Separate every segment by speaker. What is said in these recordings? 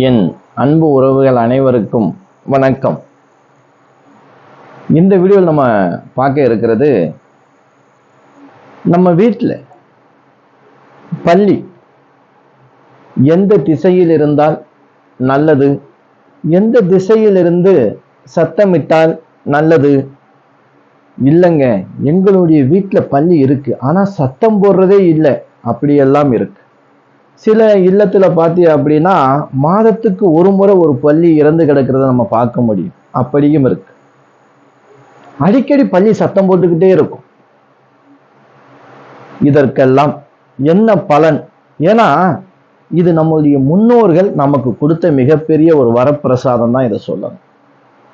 Speaker 1: என் அன்பு உறவுகள் அனைவருக்கும் வணக்கம். இந்த வீடியோவில் நம்ம பார்க்க இருக்கிறது நம்ம வீட்டில் பள்ளி எந்த திசையில் இருந்தால் நல்லது எந்த திசையில் இருந்து சத்தமிட்டால் நல்லது? இல்லைங்க எங்களுடைய வீட்டில் பள்ளி இருக்கு. ஆனால் சத்தம் போடுறதே இல்லை. அப்படியெல்லாம் இருக்கு. சில இல்லத்துல பார்த்தீங்க அப்படின்னா மாதத்துக்கு ஒரு முறை ஒரு பள்ளி இறந்து கிடக்கிறத நம்ம பார்க்க முடியும். அப்படியும் இருக்கு. அடிக்கடி பள்ளி சத்தம் போட்டுக்கிட்டே இருக்கும். இதற்கெல்லாம் என்ன பலன்? ஏன்னா இது நம்மளுடைய முன்னோர்கள் நமக்கு கொடுத்த மிகப்பெரிய ஒரு வரப்பிரசாதம் தான் இதை சொல்லணும்.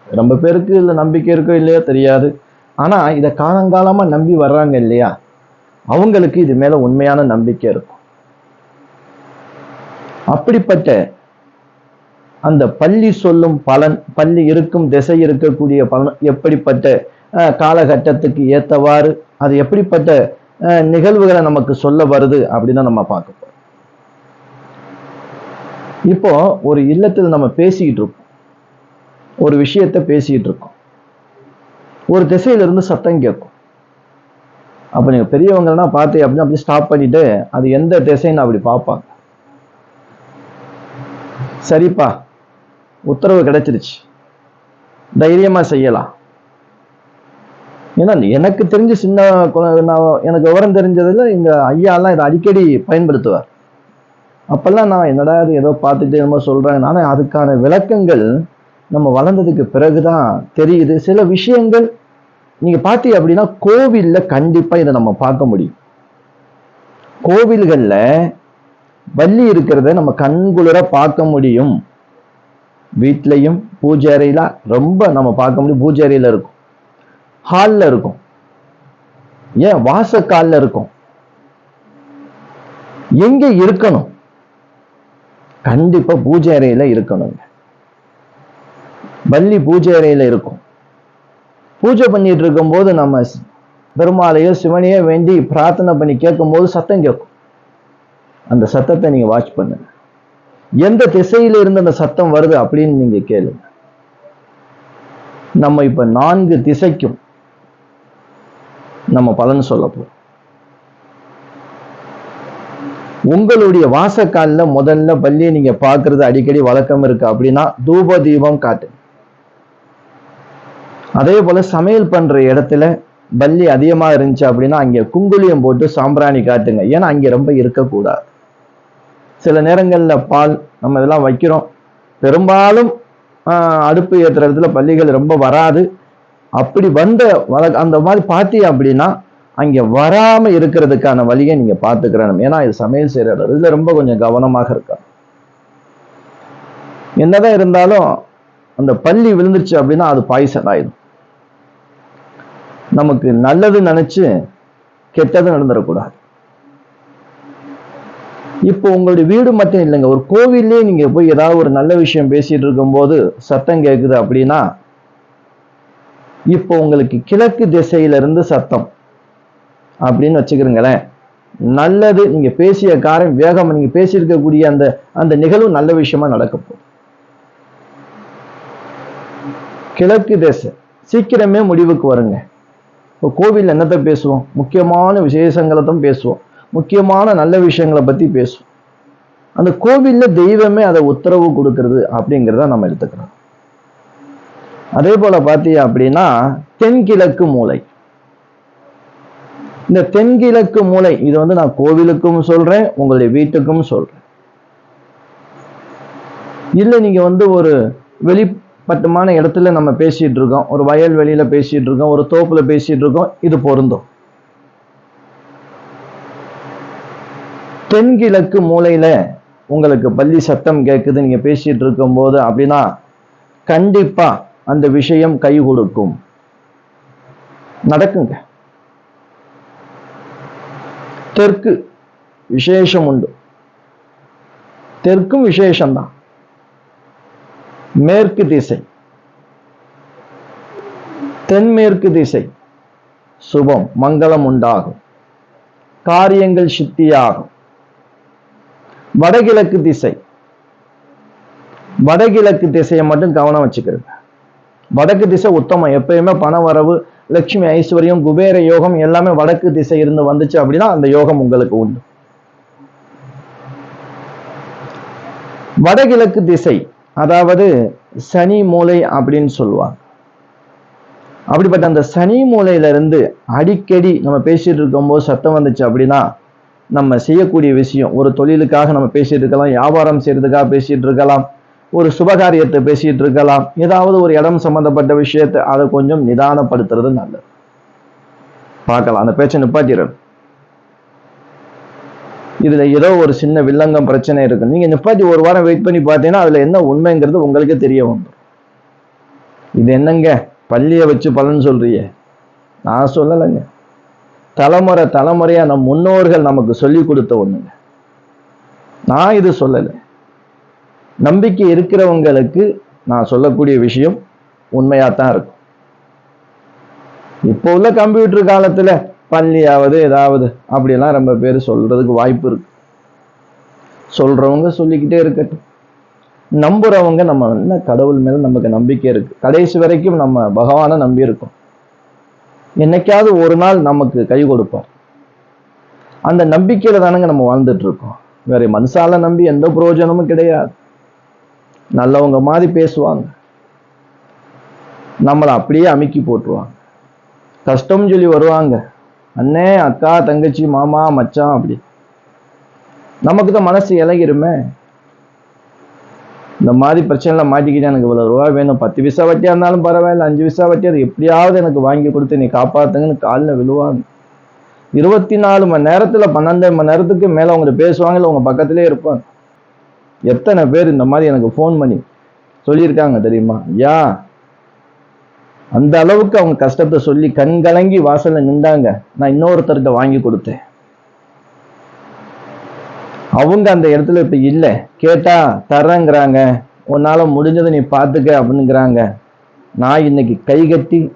Speaker 1: ரொம்ப பேருக்கு இதுல நம்பிக்கை இருக்கோ இல்லையோ தெரியாது. ஆனா இதை காலங்காலமா நம்பி வர்றாங்க இல்லையா? அவங்களுக்கு இது மேல உண்மையான நம்பிக்கை இருக்கும். அப்படிப்பட்ட அந்த பள்ளி சொல்லும் பலன் பள்ளி இருக்கும் திசை இருக்கக்கூடிய பலன் எப்படிப்பட்ட காலகட்டத்துக்கு ஏத்தவாறு அது எப்படிப்பட்ட அஹ், நிகழ்வுகளை நமக்கு சொல்ல வருது அப்படின்னு நம்ம பார்க்க போறோம். இப்போ ஒரு இல்லத்தில் நம்ம பேசிக்கிட்டு இருக்கோம். ஒரு விஷயத்த பேசிக்கிட்டு இருக்கோம். ஒரு திசையில இருந்து சத்தம் கேட்கும். அப்ப நீங்க பெரியவங்கன்னா பார்த்து அப்படின்னா அப்படி ஸ்டாப் பண்ணிட்டு அது எந்த திசைன்னு அப்படி பார்ப்பாங்க. சரிப்பா. உத்தரவு கிடைச்சிருச்சு. தைரியமா செய்யலாம். ஏன்னா எனக்கு தெரிஞ்ச சின்ன நான் எனக்கு விவரம் தெரிஞ்சதுல இந்த ஐயாலாம் இதை அடிக்கடி பயன்படுத்துவார். அப்பெல்லாம் நான் என்னடா இது ஏதோ பார்த்துட்டு என்னமோ சொல்றேன். ஆனால் அதுக்கான விளக்கங்கள் நம்ம வளர்ந்ததுக்கு பிறகுதான் தெரியுது. சில விஷயங்கள் நீங்க பார்த்தீங்க அப்படின்னா கோவில்ல கண்டிப்பா இதை நம்ம பார்க்க முடியும். கோவில்கள்ல வள்ளி இருக்கிறத நம்ம கண்குளிர பார்க்க முடியும். வீட்லையும் பூஜை அறையில ரொம்ப நம்ம பார்க்க முடியும். பூஜை அறையில இருக்கும். ஹால்ல இருக்கும். ஏன்? வாசக்கால்ல இருக்கும். எங்க இருக்கணும்? கண்டிப்பா பூஜை அறையில இருக்கணுங்க. வள்ளி பூஜை அறையில இருக்கும். பூஜை பண்ணிட்டு இருக்கும் போது நம்ம பெருமாளையோ சிவனையோ வேண்டி பிரார்த்தனை பண்ணி கேட்கும்போது சத்தம் கேட்கும். அந்த சத்தத்தை நீங்க வாட்ச் பண்ணுங்க. எந்த திசையில இருந்து அந்த சத்தம் வருது அப்படின்னு நீங்க கேளுங்க. நம்ம இப்ப நான்கு திசைக்கும் நம்ம பலன் சொல்ல போறோம். உங்களுடைய வாசக்காலில் முதல்ல பள்ளியை நீங்க பார்க்கறது அடிக்கடி வழக்கம் இருக்கு அப்படின்னா தூப தீபம் காட்டு. அதே போல சமையல் பண்ற இடத்துல பல்லி அதிகமா இருந்துச்சு அப்படின்னா அங்க குங்குளியம் போட்டு சாம்பிராணி காட்டுங்க. ஏன்னா அங்க ரொம்ப இருக்கக்கூடாது. சில நேரங்கள்ல பால் நம்ம இதெல்லாம் வைக்கிறோம். பெரும்பாலும் ஆஹ், அடுப்பு ஏத்துற இடத்துல பள்ளிகள் ரொம்ப வராது. அப்படி வந்த வழ- அந்த மாதிரி பார்த்தீங்க அப்படின்னா அங்க வராம இருக்கிறதுக்கான வழியை நீங்க பார்த்துக்கிறணும். ஏன்னா இது சமையல் செய்கிற இடம். ரொம்ப கொஞ்சம் கவனமாக இருக்கணும். என்னதான் இருந்தாலும் அந்த பள்ளி விழுந்துருச்சு அப்படின்னா அது பாய்சன் ஆயிடும். நமக்கு நல்லது நினைச்சு கெட்டது நடந்துடக்கூடாது. இப்போ உங்களுடைய வீடு மட்டும் இல்லைங்க. ஒரு கோவில்லே நீங்க போய் ஏதாவது ஒரு நல்ல விஷயம் பேசிட்டு இருக்கும்போது சத்தம் கேட்குது அப்படின்னா இப்போ உங்களுக்கு கிழக்கு திசையில இருந்து சத்தம் அப்படின்னு வச்சுக்கிறீங்களேன். நல்லது நீங்க பேசிய காரியம் வேகம் நீங்க பேசியிருக்கக்கூடிய அந்த அந்த நிகழ்வு நல்ல விஷயமா நடக்க போகுது. கிழக்கு திசை சீக்கிரமே முடிவுக்கு வருங்க. இப்போ கோவில் என்னத்தை பேசுவோம்? முக்கியமான விசேஷங்களை தான் பேசுவோம். முக்கியமான நல்ல விஷயங்களை பத்தி பேசும். அந்த கோவில்ல தெய்வமே அதை உத்தரவு கொடுக்கறது அப்படிங்கிறத நம்ம எடுத்துக்கிறோம் அதே போல பார்த்தீங்க அப்படின்னா தென்கிழக்கு மூலை. இந்த தென்கிழக்கு மூலை இது வந்து நான் கோவிலுக்கும் சொல்றேன் உங்களுடைய வீட்டுக்கும் சொல்றேன். இல்ல நீங்க வந்து ஒரு வெளிப்பட்டமான இடத்துல நம்ம பேசிட்டு இருக்கோம் ஒரு வயல் வெளியில பேசிட்டு இருக்கோம் ஒரு தோப்புல பேசிட்டு இருக்கோம் இது பொருந்தும். தென்கிழக்கு மூலையில உங்களுக்கு பள்ளி சத்தம் கேட்குது நீங்க பேசிட்டு இருக்கும்போது அப்படின்னா கண்டிப்பா அந்த விஷயம் கை கொடுக்கும். நடக்குங்க. தெற்கு விசேஷம் உண்டு. தெற்கும் விசேஷம்தான். மேற்கு திசை. தென்மேற்கு திசை. சுபம் மங்களம் உண்டாகும். காரியங்கள் சித்தியாகும். வடகிழக்கு திசை. வடகிழக்கு திசையை மட்டும் கவனம் வச்சுக்கிறது. வடக்கு திசை உத்தமம். எப்பயுமே பண வரவு லட்சுமி ஐஸ்வர்யம் குபேர யோகம் எல்லாமே வடக்கு திசை இருந்து வந்துச்சு அப்படின்னா அந்த யோகம் உங்களுக்கு உண்டு. வடகிழக்கு திசை அதாவது சனி மூலை அப்படின்னு சொல்லுவாங்க. அப்படிப்பட்ட அந்த சனி மூலையில இருந்து அடிக்கடி நம்ம பேசிட்டு இருக்கும்போது சத்தம் வந்துச்சு அப்படின்னா நம்ம செய்யக்கூடிய விஷயம். ஒரு தொழிலுக்காக நம்ம பேசிட்டு இருக்கலாம் வியாபாரம் செய்யறதுக்காக பேசிட்டு இருக்கலாம் ஒரு சுபகாரியத்தை பேசிட்டு இருக்கலாம் ஏதாவது ஒரு இடம் சம்பந்தப்பட்ட விஷயத்தை அதை கொஞ்சம் நிதானப்படுத்துறது நல்லது. பார்க்கலாம். அந்த பேச்சை நிப்பாட்டிடுறது இதுல ஏதோ ஒரு சின்ன வில்லங்கம் பிரச்சனை இருக்கு. நீங்க நிப்பாட்டி ஒரு வாரம் வெயிட் பண்ணி பார்த்தீங்கன்னா அதுல என்ன உண்மைங்கிறது உங்களுக்கே தெரிய வந்துடும் இது என்னங்க? பள்ளியை வச்சு பலன் சொல்றியே நான் சொல்லலைங்க. தலைமுறை தலைமுறையா நம் முன்னோர்கள் நமக்கு சொல்லி கொடுத்த ஒண்ணுங்க. நான் இது சொல்லலை. நம்பிக்கை இருக்கிறவங்களுக்கு நான் சொல்லக்கூடிய விஷயம் உண்மையாத்தான் இருக்கும். இப்போ உள்ள கம்ப்யூட்டர் காலத்துல பள்ளியாவது ஏதாவது அப்படியெல்லாம் ரொம்ப பேர் சொல்றதுக்கு வாய்ப்பு இருக்கு. சொல்றவங்க சொல்லிக்கிட்டே இருக்கட்டும். நம்புறவங்க நம்ம என்ன கடவுள் மேல நமக்கு நம்பிக்கை இருக்கு. கடைசி வரைக்கும் நம்ம பகவானை நம்பி இருக்கோம். என்னைக்காவது ஒரு நாள் நமக்கு கை கொடுப்போம் அந்த நம்பிக்கையில தானங்க நம்ம வாழ்ந்துட்டு இருக்கோம் வேற மனுஷால நம்பி எந்த பிரயோஜனமும் கிடையாது. நல்லவங்க மாதிரி பேசுவாங்க. நம்மளை அப்படியே அமுக்கி போட்டுருவாங்க. கஷ்டம்னு சொல்லி வருவாங்க. அண்ணே அக்கா தங்கச்சி மாமா மச்சான் அப்படி. நமக்கு தான் மனசு இலகிருமே. இந்த மாதிரி பிரச்சனைலாம் மாட்டிக்கிட்டு எனக்கு இவ்வளோ ரூபா வேணும். பத்து விசா வட்டியா இருந்தாலும் பரவாயில்ல அஞ்சு விசா வட்டி அது எப்படியாவது எனக்கு வாங்கி கொடுத்து நீ காப்பாற்றுங்கன்னு காலில் விழுவாங்க. இருபத்தி நாலு மணி நேரத்தில் பன்னெண்டு மணி நேரத்துக்கு மேலே அவங்க பேசுவாங்க இல்லை உங்கள் பக்கத்திலே இருப்பாங்க. எத்தனை பேர் இந்த மாதிரி எனக்கு ஃபோன் பண்ணி சொல்லியிருக்காங்க தெரியுமா? யா அந்த அளவுக்கு அவங்க கஷ்டத்தை சொல்லி கண்கலங்கி வாசலில் நின்றாங்க. நான் இன்னொருத்தருக்கு வாங்கி கொடுத்தேன். அவங்க அந்த இடத்துல இப்ப இல்லை. கேட்டா தர்றேங்கிறாங்க. உன்னால முடிஞ்சதை நீ பார்த்துக்க அப்படிங்கிறாங்க. நான் இன்னைக்கு கை கட்டி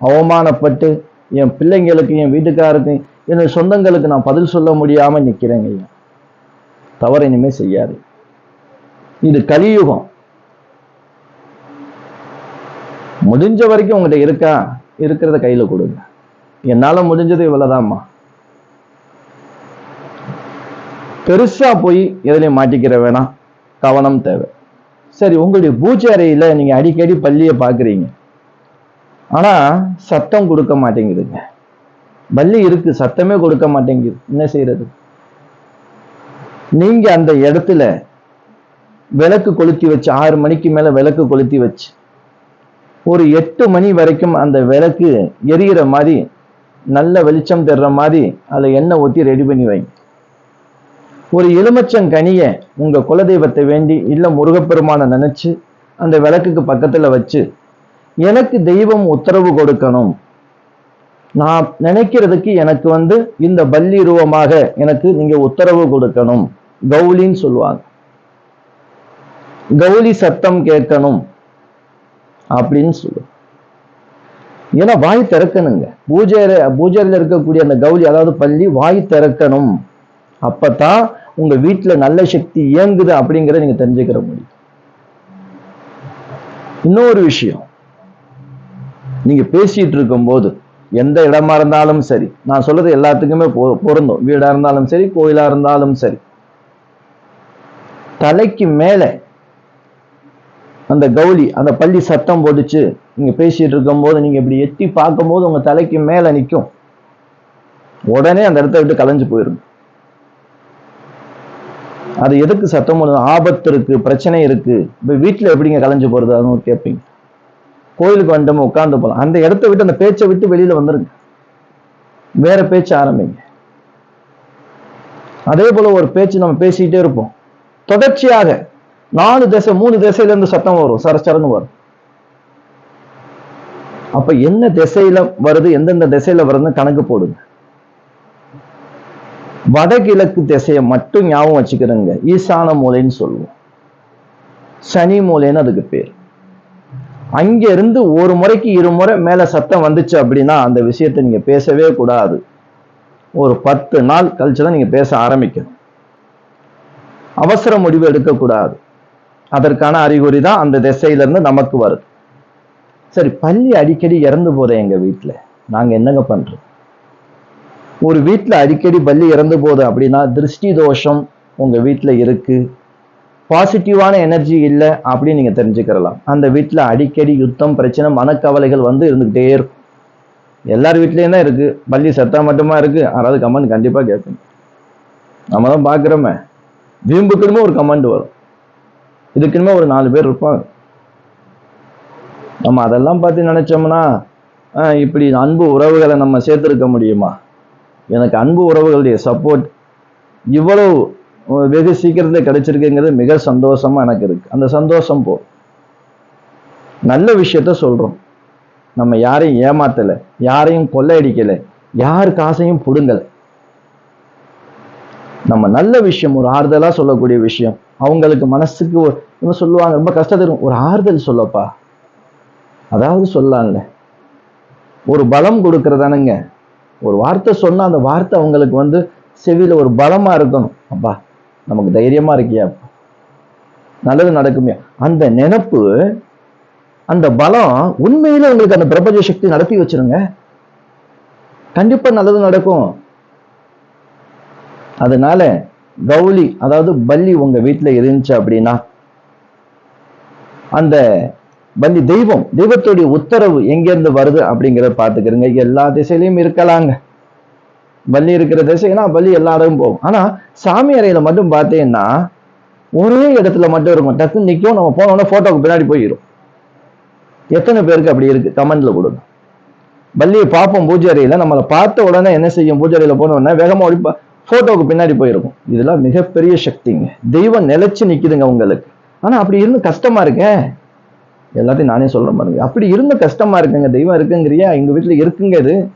Speaker 1: அவமானப்பட்டு என் பிள்ளைங்களுக்கு என் வீட்டுக்காருக்கு என்னோட சொந்தங்களுக்கு நான் பதில் சொல்ல முடியாம நிக்கிறேங்க ஐயா. தவறு இனிமே செய்யாது. இது கலியுகம். முடிஞ்ச வரைக்கும் உங்கள்கிட்ட இருக்கா? இருக்கிறத கையில கொடுங்க. என்னால முடிஞ்சது இவ்வளோதாம்மா பெருசா போய் எதுலையும் மாட்டிக்கிற வேணாம். கவனம் தேவை. சரி உங்களுடைய பூஜை அறையில நீங்க அடிக்கடி பள்ளியை பாக்குறீங்க ஆனா சத்தம் கொடுக்க மாட்டேங்குதுங்க. பள்ளி இருக்கு சத்தமே கொடுக்க மாட்டேங்குது. என்ன செய்யறது? நீங்க அந்த இடத்துல விளக்கு கொளுத்தி வச்சு ஆறு மணிக்கு மேல விளக்கு கொளுத்தி வச்சு ஒரு எட்டு மணி வரைக்கும் அந்த விளக்கு எரியிற மாதிரி நல்ல வெளிச்சம் தர்ற மாதிரி அதில் எண்ணெய் ஊற்றி ரெடி பண்ணி வைங்க. ஒரு எலுமச்சங்கனிய உங்க குலதெய்வத்தை வேண்டி இல்ல முருகப்பெருமானை நினைச்சு அந்த விளக்குக்கு பக்கத்துல வச்சு எனக்கு தெய்வம் உத்தரவு கொடுக்கணும். நான் நினைக்கிறதுக்கு எனக்கு வந்து இந்த பள்ளி ரூபமாக எனக்கு நீங்க உத்தரவு கொடுக்கணும். கௌலின்னு சொல்லுவாங்க. கௌலி சத்தம் கேட்கணும் அப்படின்னு சொல்லுவோம் ஏன்னா வாய் திறக்கணுங்க. பூஜை பூஜையில் இருக்கக்கூடிய அந்த கௌலி அதாவது பள்ளி வாய் திறக்கணும். அப்பதான் உங்க வீட்டுல நல்ல சக்தி இயங்குது அப்படிங்கிறத நீங்க தெரிஞ்சுக்கிற முடியும். இன்னொரு விஷயம். நீங்க பேசிட்டு இருக்கும் போது எந்த இடமா இருந்தாலும் சரி நான் சொல்றது எல்லாத்துக்குமே பொ- பொருந்தும். வீடா இருந்தாலும் சரி கோயிலா இருந்தாலும் சரி. தலைக்கு மேல அந்த கௌலி அந்த பள்ளி சத்தம் போட்டுச்சு நீங்க பேசிட்டு இருக்கும் போது நீங்க இப்படி எட்டி பார்க்கும்போது உங்க தலைக்கு மேல நிக்கும். உடனே அந்த இடத்த விட்டு கலைஞ்சு போயிடும் அது எதுக்கு சத்தம் போடுது ஆபத்து இருக்கு பிரச்சனை இருக்கு. இப்போ வீட்டில் எப்படிங்க கலைஞ்சு போறது? அதுவும் கேட்பீங்க கோயிலுக்கு வந்துட்டோம் உட்காந்து போகலாம் அந்த இடத்த விட்டு அந்த பேச்சை விட்டு வெளியில வந்துருங்க. வேற பேச்சு ஆரம்பிங்க. அதே போல ஒரு பேச்சு நம்ம பேசிக்கிட்டே இருப்போம். தொடர்ச்சியாக நாலு திசை மூணு திசையில இருந்து சத்தம் வரும். சரச்சரன்னு வரும். அப்ப என்ன திசையில வருது? எந்தெந்த திசையில வருதுன்னு கணக்கு போடுங்க. வடகிழக்கு திசையை மட்டும் ஞாபகம் வச்சுக்கிறேங்க. ஈசான மூலைன்னு சொல்லுவோம். சனி மூலைன்னு அதுக்கு பேர். அங்க இருந்து ஒரு முறைக்கு இரு முறை மேல சத்தம் வந்துச்சு அப்படின்னா அந்த விஷயத்தை நீங்க பேசவே கூடாது. ஒரு பத்து நாள் கழிச்சு தான் நீங்க பேச ஆரம்பிக்கணும். அவசர முடிவு எடுக்கக்கூடாது. அதற்கான அறிகுறி தான் அந்த திசையில இருந்து நமக்கு வருது. சரி பள்ளி அடிக்கடி இறந்து போறேன் எங்க வீட்டுல நாங்க என்னங்க பண்றோம் ஒரு வீட்டில் அடிக்கடி பள்ளி இறந்து போகுது அப்படின்னா திருஷ்டி தோஷம் உங்கள் வீட்டில் இருக்குது பாசிட்டிவான எனர்ஜி இல்லை அப்படின்னு நீங்கள் தெரிஞ்சுக்கிறலாம். அந்த வீட்டில் அடிக்கடி யுத்தம் பிரச்சனை மனக்கவலைகள் வந்து இருந்துகிட்டே இருக்கும். எல்லார் வீட்லேயும் தான் இருக்குது பள்ளி சத்தா மட்டுமா இருக்குது யாராவது கமெண்ட் கண்டிப்பாக கேட்கணும். நம்ம தான் பார்க்குறோமே. வீம்புக்குன்னு ஒரு கமெண்ட் வரும். இதுக்குன்னு ஒரு நாலு பேர் இருப்பாங்க. நம்ம அதெல்லாம் பார்த்து நினச்சோம்னா இப்படி அன்பு உறவுகளை நம்ம சேர்த்துருக்க முடியுமா? எனக்கு அன்பு உறவுகளுடைய சப்போர்ட் இவ்வளவு வெகு சீக்கிரத்தில் கிடைச்சிருக்குங்கிறது மிக சந்தோஷமா எனக்கு இருக்கு. அந்த சந்தோஷம் போ. நல்ல விஷயத்த சொல்றோம். நம்ம யாரையும் ஏமாத்தலை யாரையும் கொள்ளையடிக்கலை யார் காசையும் பிடுங்கலை. நம்ம நல்ல விஷயம் ஒரு ஆறுதலாக சொல்லக்கூடிய விஷயம். அவங்களுக்கு மனசுக்கு ஒரு இவங்க சொல்லுவாங்க ரொம்ப கஷ்டத்தை இருக்கும். ஒரு ஆறுதல் சொல்லப்பா. அதாவது சொல்லலாம்ல. ஒரு பலம் கொடுக்கறதானுங்க. ஒரு வார்த்தை சொன்னா அந்த வார்த்தை அவங்களுக்கு வந்து செவியில ஒரு பலமா இருக்கணும். அப்பா நமக்கு தைரியமா இருக்கியா? நல்லது நடக்குமே. அந்த நினைப்பு அந்த பலம் உண்மையில உங்களுக்கு அந்த பிரபஞ்ச சக்தி நடத்தி வச்சிருங்க. கண்டிப்பா நல்லது நடக்கும். அதனால கௌலி அதாவது பல்லி உங்க வீட்டுல இருந்துச்சு அப்படின்னா அந்த பல்லி தெய்வம் தெய்வத்துடைய உத்தரவு எங்கேருந்து வருது அப்படிங்கிறத பார்த்துக்கிறங்க. எல்லா திசையிலையும் இருக்கலாங்க. பலி இருக்கிற திசைனா பலி எல்லாரும் போகும். ஆனா சாமி அறையில மட்டும் பார்த்தீங்கன்னா ஒரே இடத்துல மட்டும் இருக்கும். டக்குன்னு நிற்கும் நம்ம போனோம்னா போட்டோக்கு பின்னாடி போயிடும் எத்தனை பேருக்கு அப்படி இருக்கு? கமெண்ட்ல கொடுங்க. பள்ளியை பார்ப்போம் பூஜை அறையில. நம்மளை பார்த்த உடனே என்ன செய்யும்? பூஜை அறையில போனோடனே வேகமா ஓடி போட்டோக்கு பின்னாடி போயிருக்கும். இதெல்லாம் மிகப்பெரிய சக்திங்க. தெய்வம் நிலைச்சு நிக்குதுங்க உங்களுக்கு. ஆனா அப்படி இருந்து கஷ்டமா இருக்கேன் எல்லாத்தையும் நானே சொல்கிறேன் பாருங்க. அப்படி இருந்த கஷ்டமா இருக்குங்க தெய்வம் இருக்குங்கிறியா? எங்கள் வீட்டில் இருக்குங்க இது.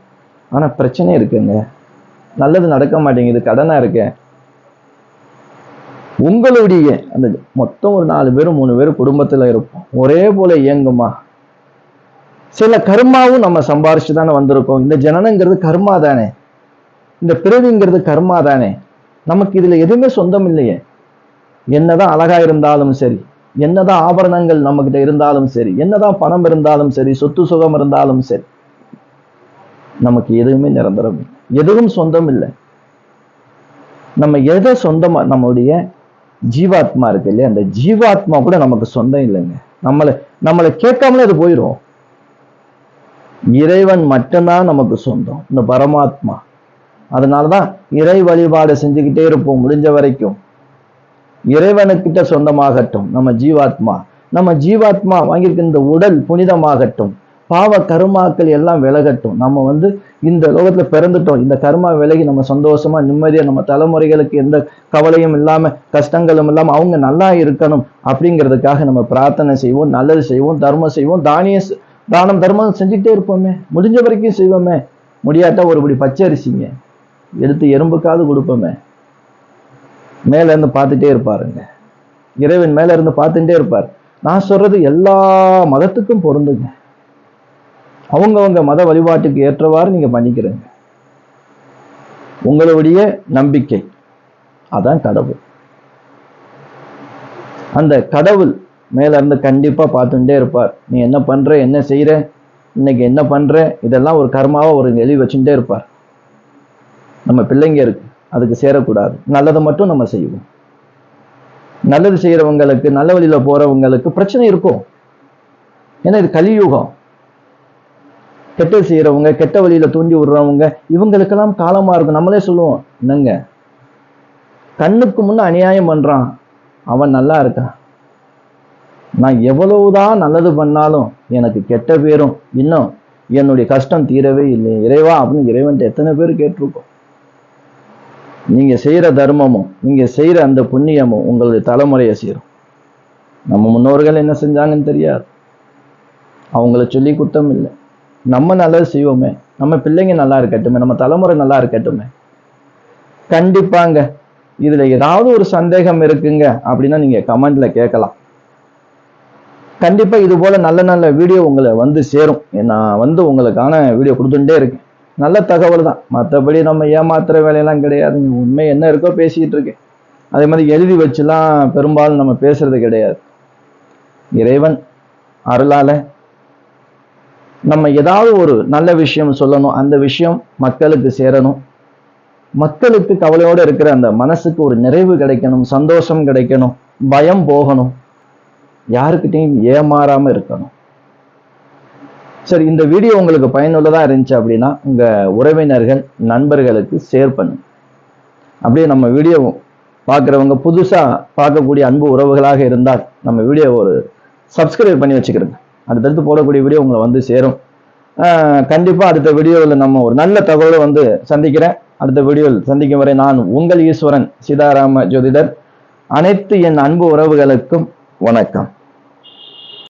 Speaker 1: ஆனால் பிரச்சனை இருக்குங்க. நல்லது நடக்க மாட்டேங்குது கடனாக இருக்கேன் உங்களுடைய அந்த மொத்தம் ஒரு நாலு பேரும் மூணு பேரும் குடும்பத்தில் இருப்போம். ஒரே போல இயங்குமா? சில கர்மாவும் நம்ம சம்பாரிச்சு தானே வந்திருக்கோம். இந்த ஜனனங்கிறது கர்மா தானே. இந்த பிறவிங்கிறது கர்மா தானே. நமக்கு இதில் எதுவுமே சொந்தம் இல்லையே. என்னதான் அழகா இருந்தாலும் சரி என்னதான் ஆபரணங்கள் நம்மகிட்ட இருந்தாலும் சரி என்னதான் பணம் இருந்தாலும் சரி சொத்து சுகம் இருந்தாலும் சரி நமக்கு எதுவுமே நிரந்தரம் எதுவும் சொந்தம் இல்லை. நம்ம எதை சொந்தமா நம்மளுடைய ஜீவாத்மா இருக்கு இல்லையா? அந்த ஜீவாத்மா கூட நமக்கு சொந்தம் இல்லைங்க. நம்மளை நம்மளை கேட்காமலே அது போயிடும் இறைவன் மட்டும்தான் நமக்கு சொந்தம். இந்த பரமாத்மா. அதனாலதான் இறை வழிபாடு செஞ்சுக்கிட்டே இருப்போம் முடிஞ்ச வரைக்கும். இறைவனுக்கிட்ட சொந்தமாகட்டும். நம்ம ஜீவாத்மா. நம்ம ஜீவாத்மா வாங்கியிருக்க இந்த உடல் புனிதமாகட்டும். பாவ கருமாக்கள் எல்லாம் விலகட்டும். நம்ம வந்து இந்த லோகத்துல பிறந்துட்டோம். இந்த கர்மா விலகி நம்ம சந்தோஷமா நிம்மதியா நம்ம தலைமுறைகளுக்கு எந்த கவலையும் இல்லாம கஷ்டங்களும் இல்லாம அவங்க நல்லா இருக்கணும் அப்படிங்கிறதுக்காக நம்ம பிரார்த்தனை செய்வோம் நல்லது செய்வோம் தர்மம் செய்வோம் தானிய தானம் தர்மம் செஞ்சுக்கிட்டே இருப்போமே. முடிஞ்ச வரைக்கும் செய்வோமே. முடியாட்டா ஒருபடி பச்சரிசிங்க. எடுத்து எறும்புக்காவது கொடுப்போமே. மேலேருந்து பார்த்துட்டே இருப்பாருங்க. இறைவன் மேலே இருந்து பார்த்துட்டே இருப்பார். நான் சொல்றது எல்லா மதத்துக்கும் பொருந்துங்க. அவங்கவுங்க மத வழிபாட்டுக்கு ஏற்றவாறு நீங்க பண்ணிக்கிறீங்க. உங்களுடைய நம்பிக்கை. அதான் கடவுள். அந்த கடவுள் மேல இருந்து கண்டிப்பா பார்த்துட்டே இருப்பார். நீ என்ன பண்ற என்ன செய்யற இன்னைக்கு என்ன பண்ற இதெல்லாம் ஒரு கர்மாவா ஒரு எழுதி வச்சுட்டே இருப்பார். நம்ம பிள்ளைங்க இருக்கு. அதுக்கு சேரக்கூடாது. நல்லதை மட்டும் நம்ம செய்வோம். நல்லது செய்கிறவங்களுக்கு நல்ல வழியில் போகிறவங்களுக்கு பிரச்சனை இருக்கும். ஏன்னா இது கலியுகம். கெட்டது செய்கிறவங்க கெட்ட வழியில் தூண்டி விடுறவங்க இவங்களுக்கெல்லாம் காலமாக இருக்கும். நம்மளே சொல்லுவோம் என்னங்க? கண்ணுக்கு முன்னே அநியாயம் பண்ணுறான் அவன் நல்லா இருக்கான். நான் எவ்வளவுதான் நல்லது பண்ணாலும் எனக்கு கெட்ட பேரும் இன்னும் என்னுடைய கஷ்டம் தீரவே இல்லை இறைவா அப்படின்னு இறைவன்ட்டு எத்தனை பேர் கேட்டிருக்கோம். நீங்கள் செய்கிற தர்மமும் நீங்கள் செய்கிற அந்த புண்ணியமும் உங்களுடைய தலைமுறையை சேரும். நம்ம முன்னோர்கள் என்ன செஞ்சாங்கன்னு தெரியாது. அவங்கள சொல்லி குத்தம் இல்லை. நம்ம நல்லது செய்வோமே. நம்ம பிள்ளைங்க நல்லா இருக்கட்டுமே. நம்ம தலைமுறை நல்லா இருக்கட்டுமே. கண்டிப்பாங்க. இதில் ஏதாவது ஒரு சந்தேகம் இருக்குங்க அப்படின்னா நீங்கள் கமெண்டில் கேட்கலாம். கண்டிப்பாக இது போல் நல்ல நல்ல வீடியோ உங்களை வந்து சேரும். நான் வந்து உங்களுக்கான வீடியோ கொடுத்துட்டே இருக்கேன். நல்ல தகவல் தான் மற்றபடி நம்ம ஏமாத்துற வேலையெல்லாம் கிடையாதுங்க உண்மை என்ன இருக்கோ பேசிக்கிட்டு இருக்கேன். அதே மாதிரி எழுதி வச்சுலாம் பெரும்பாலும் நம்ம பேசுறது கிடையாது. இறைவன் அருளால நம்ம ஏதாவது ஒரு நல்ல விஷயம் சொல்லணும். அந்த விஷயம் மக்களுக்கு சேரணும். மக்களுக்கு கவலையோடு இருக்கிற அந்த மனசுக்கு ஒரு நிறைவு கிடைக்கணும். சந்தோஷம் கிடைக்கணும். பயம் போகணும். யாருக்கிட்டையும் ஏமாறாம இருக்கணும். சரி இந்த வீடியோ உங்களுக்கு பயனுள்ளதாக இருந்துச்சு அப்படின்னா உங்கள் உறவினர்கள் நண்பர்களுக்கு ஷேர் பண்ணுங்க. அப்படியே நம்ம வீடியோ பார்க்குறவங்க புதுசாக பார்க்கக்கூடிய அன்பு உறவுகளாக இருந்தால் நம்ம வீடியோ ஒரு சப்ஸ்கிரைப் பண்ணி வச்சுக்கிறோங்க அடுத்தடுத்து போடக்கூடிய வீடியோ உங்களை வந்து சேரும். கண்டிப்பாக அடுத்த வீடியோவில் நம்ம ஒரு நல்ல தகவலை வந்து சந்திக்கிறேன். அடுத்த வீடியோவில் சந்திக்கும் வரை நான் உங்கள் ஈஸ்வரன் சீதாராம ஜோதிடர். அனைத்து என் அன்பு உறவுகளுக்கும் வணக்கம்.